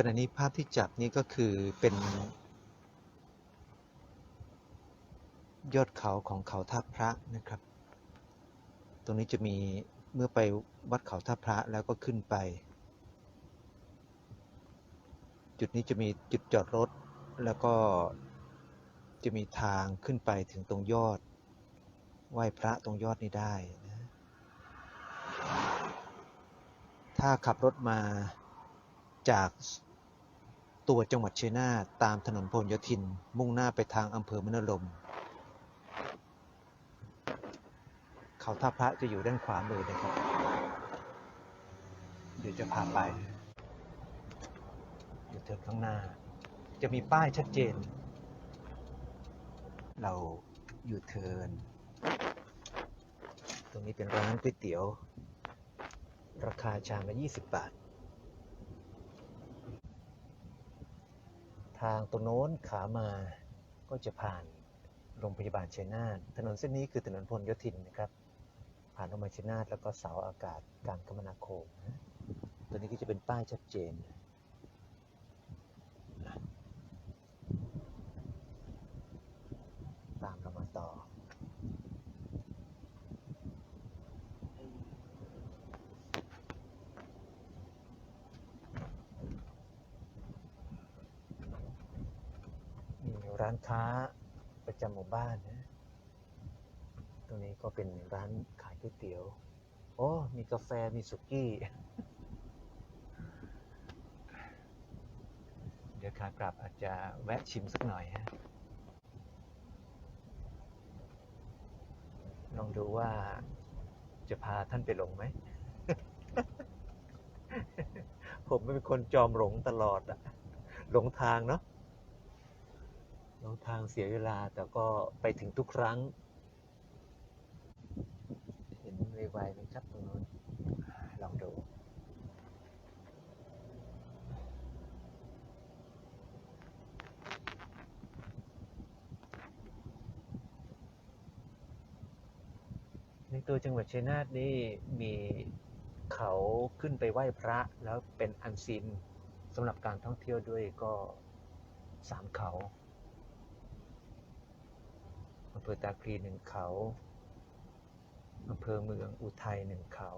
ขณะนี้ภาพที่จับนี่ก็คือเป็น ยอดเขาของเขาท่าพระนะครับ ตรงนี้จะมีเมื่อไปวัดเขาท่าพระแล้วก็ขึ้นไป จุดนี้จะมีจุดจอดรถ แล้วก็จะมีทางขึ้นไปถึงตรงยอด ไหว้พระตรงยอดนี้ได้นะ ถ้าขับรถมาจาก ตัวจังหวัดชัยนาทตามถนนพหลโยธิน มุ่งหน้าไปทางอำเภอมณลมเขาท่าพระจะอยู่ด้านขวามือนะครับ เดี๋ยวจะพาไป อยู่เทินข้างหน้า จะมีป้ายชัดเจน เราอยู่เทิน ตรงนี้เป็นร้านก๋วยเตี๋ยว ราคาชามละ 20 บาท ทางตรงโน้นขามาก็จะผ่านโรงพยาบาลชัยนาทถนนเส้นนี้คือถนนพหลโยธินนะครับ ผ่านโรงพยาบาลชัยนาทแล้วก็เสาอากาศการคมนาคมนะตัวนี้ก็จะเป็นป้ายชัดเจนตามเรามาต่อ มี ร้านค้าประจำหมู่บ้านนะ ตรงนี้ก็เป็นร้านขายก๋วยเตี๋ยว โอ้ มีกาแฟ มีสุกี้ เดี๋ยวขากลับอาจจะแวะชิมสักหน่อยฮะ ลองดูว่าจะพาท่านไปหลงไหม ผมเป็นคนจอมหลงตลอดอะหลงทางเนาะ หลงทางเสียเวลาแต่ก็ไปถึงทุกครั้ง เห็นไวๆไหมครับตรงนู้นลองดูในตัวจังหวัดชัยนาทนี่มีเขาขึ้นไปไหว้พระแล้วเป็นอันซีนสำหรับการท่องเที่ยวด้วยก็สามเขา ภอตาคลีหนึ่งเขาอำเภอเมืองอุทัยหนึ่งเขา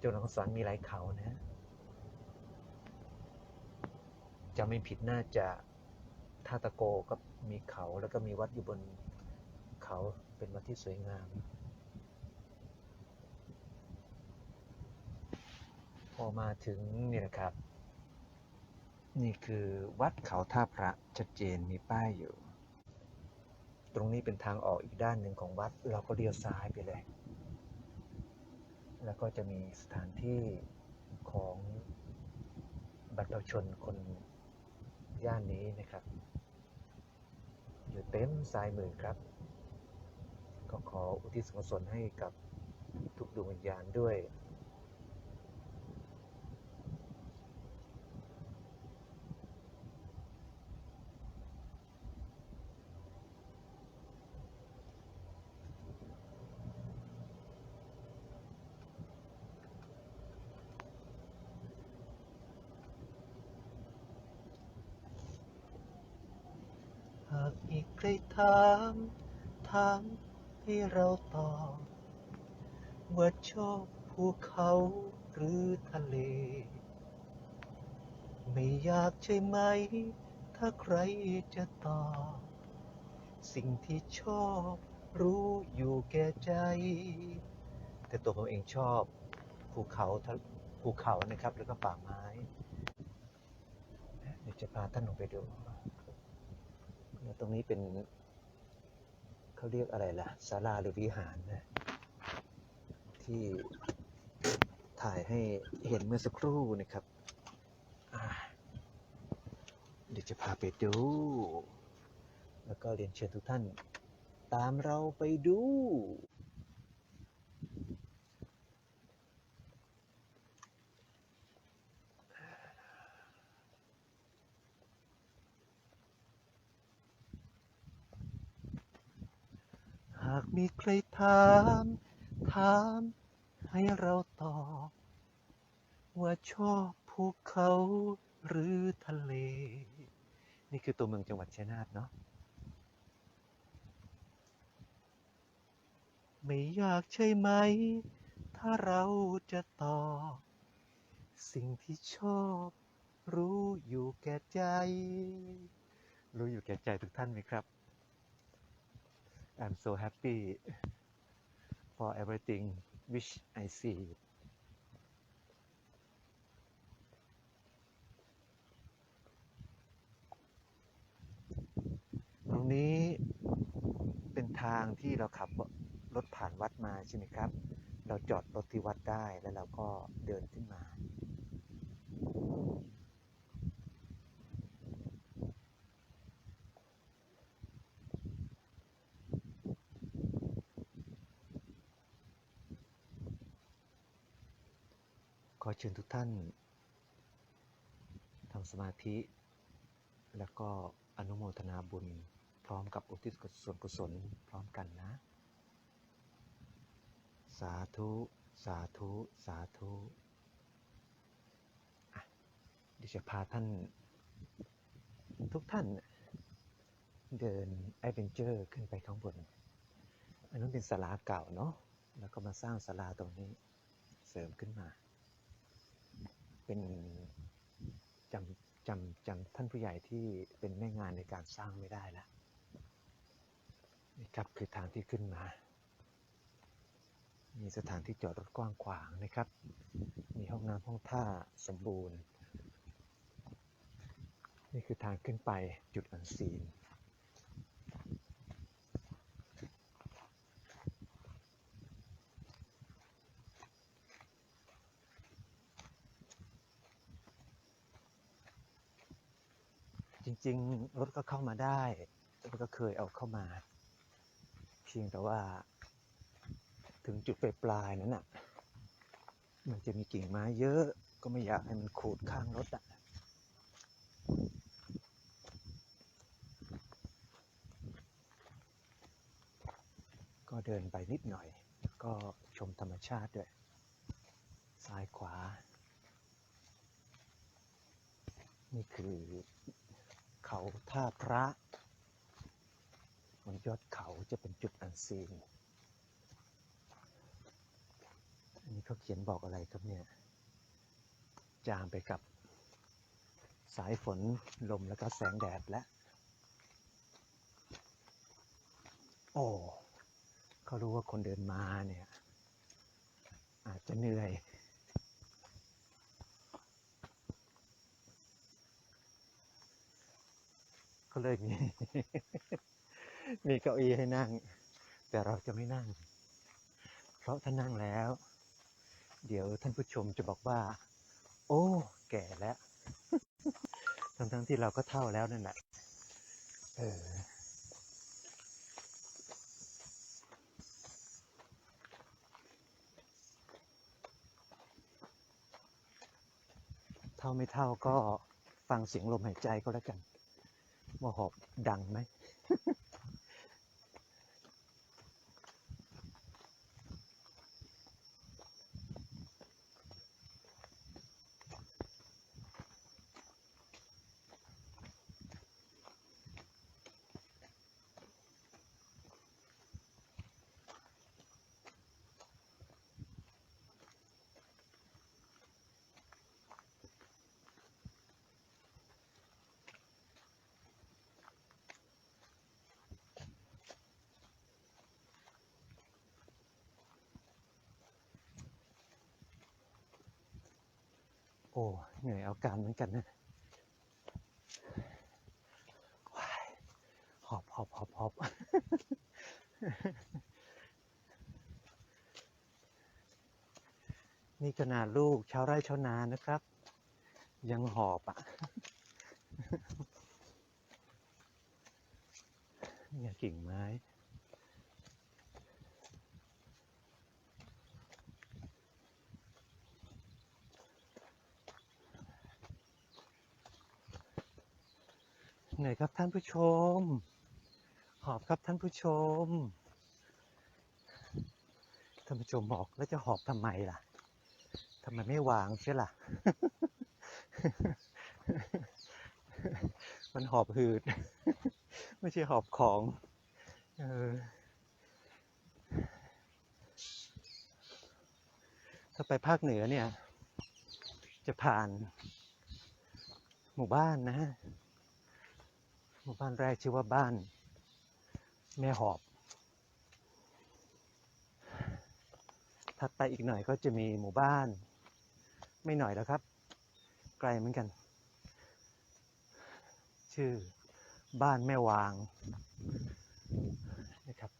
จังหวัดสวรรค์มีหลายเขานะจะไม่ผิดน่าจะท่าตะโกก็มีเขาแล้วก็มีวัดอยู่บนเขาเป็นวัดที่สวยงาม พอมาถึงนี่นะครับ นี่คือวัดเขาท่าพระชัดเจนมีป้ายอยู่ ตรงนี้เป็นทางออกอีกด้านหนึ่งของวัดเราก็เลี้ยวซ้ายไปเลย แล้วก็จะมีสถานที่ของบรรพชนคนย่านนี้นะครับ อยู่เต็มซ้ายมือครับ ก็ขออุทิศส่วนกุศลให้กับทุกดวงวิญญาณด้วย มีใครถามถามให้เราตอบว่าชอบภูเขาหรือทะเล ไม่อยากใช่ไหม ถ้าใครจะตอบ สิ่งที่ชอบรู้อยู่แก่ใจ แต่ตัวผมเองชอบภูเขาภูเขานะครับ แล้วก็ป่าไม้ เดี๋ยวจะพาท่านลงไปดู ตรงนี้เป็นเขาเรียกอะไรล่ะศาลาหรือวิหารนะที่ถ่ายให้เห็นเมื่อสักครู่นะครับเดี๋ยวจะพาไปดู แล้วก็เรียนเชิญทุกท่าน ตามเราไปดูากมีใครถาม ถาม ให้เราตอบ ว่าชอบภูเขาหรือทะเล นี่คือตัวเมืองจังหวัดชัยนาทเนาะไม่อยากใช่ไหม ถ้าเราจะตอบ สิ่งที่ชอบรู้อยู่แก่ใจ รู้อยู่แก่ใจทุกท่านไหมครับ I'm so happy for everything which I see ตรงนี้เป็นทางที่เราขับรถผ่านวัดมาใช่ไหมครับ เราจอดรถที่วัดได้แล้วเราก็เดินขึ้นมา ขอเชิญทุกท่านทำสมาธิ แล้วก็อนุโมทนาบุญพร้อมกับอุทิศส่วนกุศลพร้อมกันนะ สาธุ สาธุ สาธุดิฉันพาท่าน ทุกท่านเดินแอดเวนเจอร์ขึ้นไปข้างบน อันนั้นเป็นศาลาเก่าเนาะแล้วก็มาสร้างศาลาตรงนี้เสริมขึ้นมา เป็นจำจำจำท่านผู้ใหญ่ที่เป็นแม่งานในการสร้างไม่ได้แล้วนี่ครับคือทางที่ขึ้นมา มีสถานที่จอดรถกว้างขวางนะครับ มีห้องน้ำห้องท่าสมบูรณ์ นี่คือทางขึ้นไปจุดอันซีน จริง ๆ รถก็เข้ามาได้รถก็เคยเอาเข้ามา เพียงแต่ว่า ถึงจุดปลายนั้นน่ะ มันจะมีกิ่งไม้เยอะก็ไม่อยากให้มันขูดข้างรถอะก็เดินไปนิดหน่อย ก็ชมธรรมชาติด้วย ซ้ายขวา นี่คือ เขาท่าพระบนยอดเขาจะเป็นจุดอันซีนอันนี้เขาเขียนบอกอะไรครับเนี่ย จามไปกับสายฝนลมแล้วก็แสงแดดและ โอ้เขารู้ว่าคนเดินมาเนี่ย อาจจะเหนื่อย ก็เลยมีมีเก้าอี้ให้นั่ง แต่เราจะไม่นั่ง เพราะถ้านั่งแล้ว เดี๋ยวท่านผู้ชมจะบอกว่า โอ้ แก่แล้วทั้งทั้งที่เราก็เท่าแล้วนั่นแหละเออเท่าไม่เท่าก็ฟังเสียงลมหายใจก็แล้วกัน ว่าหอบดังไหม โอ้เหนื่อยเอาการเหมือนกันนะว้ายหอบหอบหอบหอบนี่ขนาดลูกชาวไร่ชาวนานะครับ ยังหอบอะ เนี่ยกิ่งไม้ เหนื่อย ครับท่านผู้ชม หอบครับท่านผู้ชม ท่านผู้ชมบอกแล้วจะหอบทำไมล่ะทำไมไม่วางเสียล่ะ มันหอบหืด ไม่ใช่หอบของ เออ ถ้าไปภาคเหนือเนี่ย จะผ่านหมู่บ้านนะ หมู่บ้านแรกชื่อว่าบ้าน แม่หอบ ถัดไปอีกหน่อยก็จะมีหมู่บ้าน ไม่หน่อยแล้วครับ ไกลเหมือนกัน ชื่อบ้านแม่วางนะครับ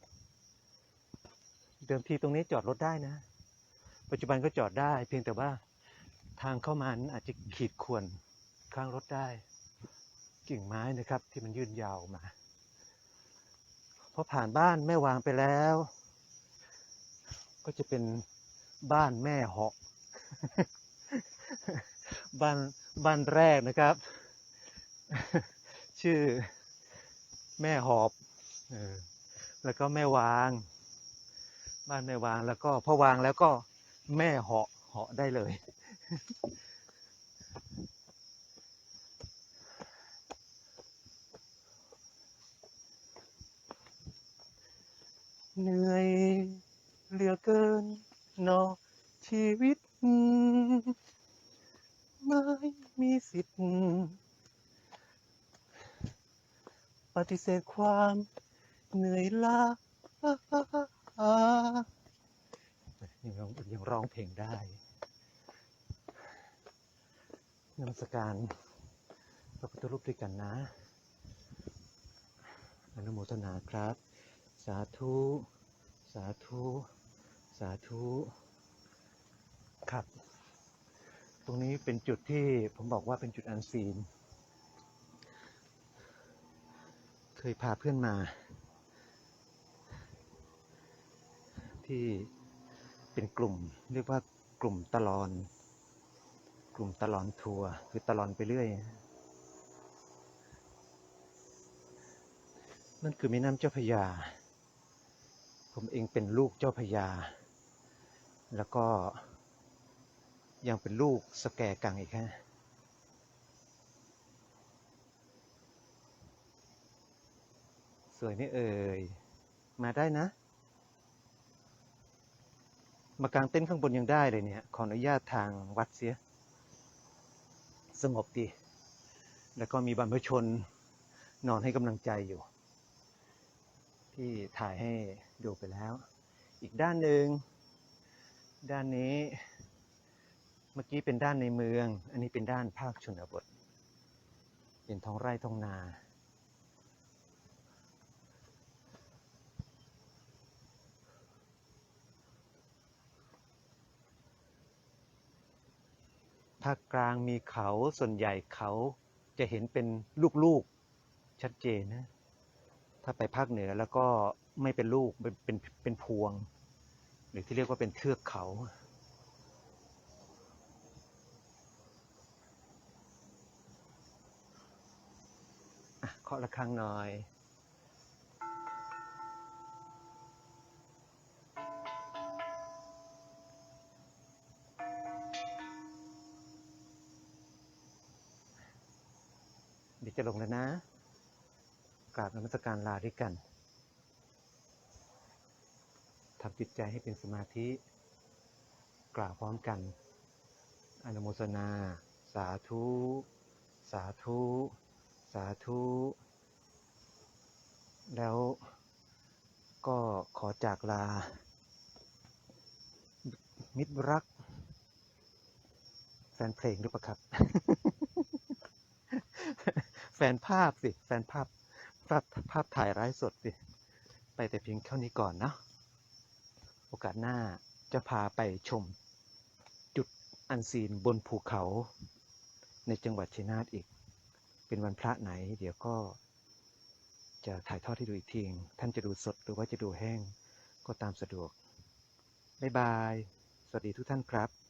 เดิมทีตรงนี้จอดรถได้นะ ปัจจุบันก็จอดได้ เพียงแต่ว่าทางเข้ามานั้นอาจจะขีดข่วนข้างรถได้ กิ่งไม้นะครับ ที่มันยื่นยาวมาพอผ่านบ้านแม่วางไปแล้ว ก็จะเป็นบ้านแม่เหาะบ้านบ้านแรกนะครับ ชื่อแม่หอบออแล้วก็แม่วาง บ้านแม่วางแล้วก็พอวางแล้วก็แม่เหาะเหาะได้เลย เหนื่อยเหลือเกินนอชีวิต ไม่มีสิทธิ์ ปฏิเสธความเหนื่อยล้ายังร้องยังร้องเพลงได้นมัสการพระพุทธรูปด้วยกันนะ อนุโมทนาครับ สาธุ สาธุ สาธุ ครับ ตรงนี้เป็นจุดที่ผมบอกว่าเป็นจุดอันซีน เคยพาเพื่อนมา ที่เป็นกลุ่ม เรียกว่ากลุ่มตลอน กลุ่มตลอนทัวร์คือตลอนไปเรื่อยนั่นคือแม่น้ำเจ้าพระยา ผมเองเป็นลูกเจ้าพระยาแล้วก็ยังเป็นลูกสแกกังอีกฮะสวยไหม่เอ่ย มาได้นะ มากางเต้นข้างบนยังได้เลยเนี่ย ขออนุญาตทางวัดเสีย สงบดี แล้วก็มีบรรพชนนอนให้กำลังใจอยู่ ที่ถ่ายให้ดูไปแล้ว อีกด้านหนึ่งด้านนี้เมื่อกี้เป็นด้านในเมือง อันนี้เป็นด้านภาคชนบท เป็นท้องไร่ท้องนา ภาคกลางมีเขาส่วนใหญ่เขาจะเห็นเป็นลูกๆชัดเจนนะ ถ้าไปภาคเหนือแล้วก็ไม่เป็นลูกเป็นเป็นพวง หรือที่เรียกว่าเป็นเทือกเขา เคาะระฆังหน่อยเดี๋ยวจะลงแล้วนะ กราบนมัสการลาด้วยกันทำจิตใจให้เป็นสมาธิ กล่าวพร้อมกัน อนุโมทนา สาธุ สาธุ สาธุ แล้วก็ขอจากลา มิตรรัก แฟนเพลงด้วยปะครับ แฟนภาพสิ แฟนภาพ ภาพภาพถ่ายไร้สดสิไปแต่เพียงเท่านี้ก่อนนะ โอกาสหน้าจะพาไปชม จุดอันซีนบนภูเขา ในจังหวัดชัยนาทอีก เป็นวันพระไหน เดี๋ยวก็ จะถ่ายทอดให้ดูอีกทีท่านจะดูสดหรือว่าจะดูแห้งก็ตามสะดวก บ๊ายบาย สวัสดีทุกท่านครับ